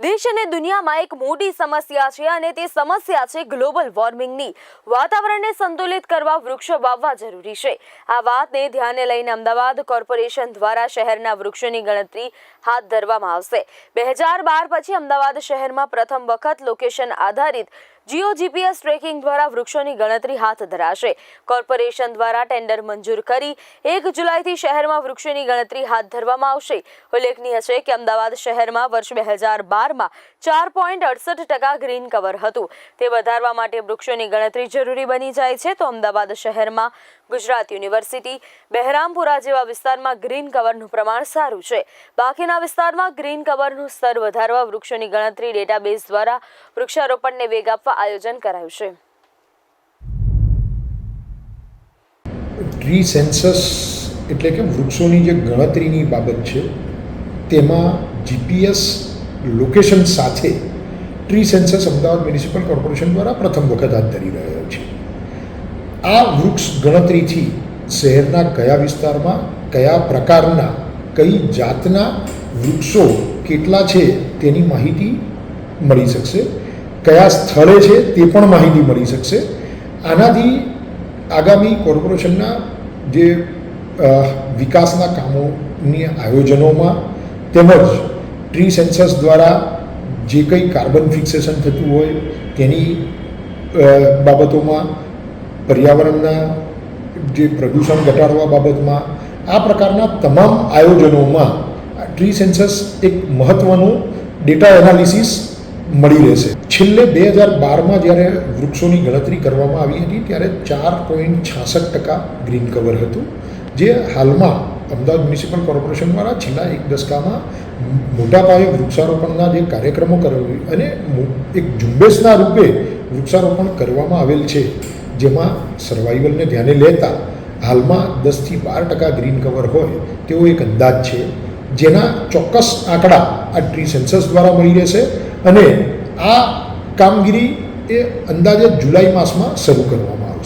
દેશ અને દુનિયામાં એક મોટી સમસ્યા છે અને તે સમસ્યા છે ગ્લોબલ વોર્મિંગની. વાતાવરણને સંતુલિત કરવા વૃક્ષો વાવવા જરૂરી છે. આ વાતને ધ્યાને લઈને અમદાવાદ કોર્પોરેશન દ્વારા શહેરના વૃક્ષોની ગણતરી હાથ ધરવામાં આવશે. બે હજાર બાર પછી અમદાવાદ શહેરમાં પ્રથમ વખત લોકેશન આધારિત જીઓ જીપીએસ ટ્રેકિંગ દ્વારા વૃક્ષોની ગણતરી હાથ ધરાશે. કોર્પોરેશન દ્વારા ટેન્ડર મંજૂર કરી એક જુલાઈથી શહેરમાં વૃક્ષોની ગણતરી હાથ ધરવામાં આવશે. ઉલ્લેખનીય છે કે અમદાવાદ શહેરમાં વર્ષ બે હજાર બારમાં ચાર પોઈન્ટ અડસઠ ટકા ગ્રીન કવર હતું. તે વધારવા માટે વૃક્ષોની ગણતરી જરૂરી બની જાય છે તો અમદાવાદ શહેરમાં ગુજરાત યુનિવર્સિટી, બહેરામપુરા જેવા વિસ્તારમાં ગ્રીન કવરનું પ્રમાણ સારું છે. બાકીના વિસ્તારમાં ગ્રીન કવરનું સ્તર વધારવા વૃક્ષોની ગણતરી ડેટાબેઝ દ્વારા વૃક્ષારોપણને વેગ આપવા આયોજન કરાયું છે. ટ્રી સેન્સસ એટલે કે વૃક્ષોની જે ગણતરીની બાબત છે, તેમાં જીપીએસ લોકેશન સાથે tree census Ahmedabad municipal corporation દ્વારા પ્રથમ વખત હાથ ધરી રહ્યો છે. આ વૃક્ષ ગણતરીથી શહેરના કયા વિસ્તારમાં, કયા પ્રકારના, કઈ જાતના વૃક્ષો કેટલા છે તેની માહિતી મળી શકશે. કયા સ્થળે છે તે પણ માહિતી મળી શકશે. આનાથી આગામી કોર્પોરેશનના જે વિકાસના કામોની આયોજનોમાં તેમજ ટ્રી સેન્સસ દ્વારા જે કંઈ કાર્બન ફિક્સેશન થતું હોય તેની બાબતોમાં, પર્યાવરણના જે પ્રદૂષણ ઘટાડવા બાબતમાં, આ પ્રકારના તમામ આયોજનોમાં ટ્રી સેન્સસ એક મહત્ત્વનું ડેટા એનાલિસિસ મળી રહેશે. છેલ્લે બે હજાર બારમાં જ્યારે વૃક્ષોની ગણતરી કરવામાં આવી હતી, ત્યારે ચાર પોઈન્ટ છાસઠ ટકા ગ્રીન કવર હતું, જે હાલમાં અમદાવાદ મ્યુનિસિપલ કોર્પોરેશન દ્વારા છેલ્લા એક દશકામાં મોટા પાયે વૃક્ષારોપણના જે કાર્યક્રમો કરાવી અને એક ઝુંબેશના રૂપે વૃક્ષારોપણ કરવામાં આવેલ છે, જેમાં સર્વાઈવલને ધ્યાને લેતા હાલમાં દસથી બાર ટકા ગ્રીન કવર હોય, તેવો એક અંદાજ છે. જેના ચોક્કસ આંકડા આ ટ્રી સેન્સસ દ્વારા મળી રહેશે અને આ કામગીરી એ અંદાજે જુલાઈ માસમાં શરૂ કરવામાં આવશે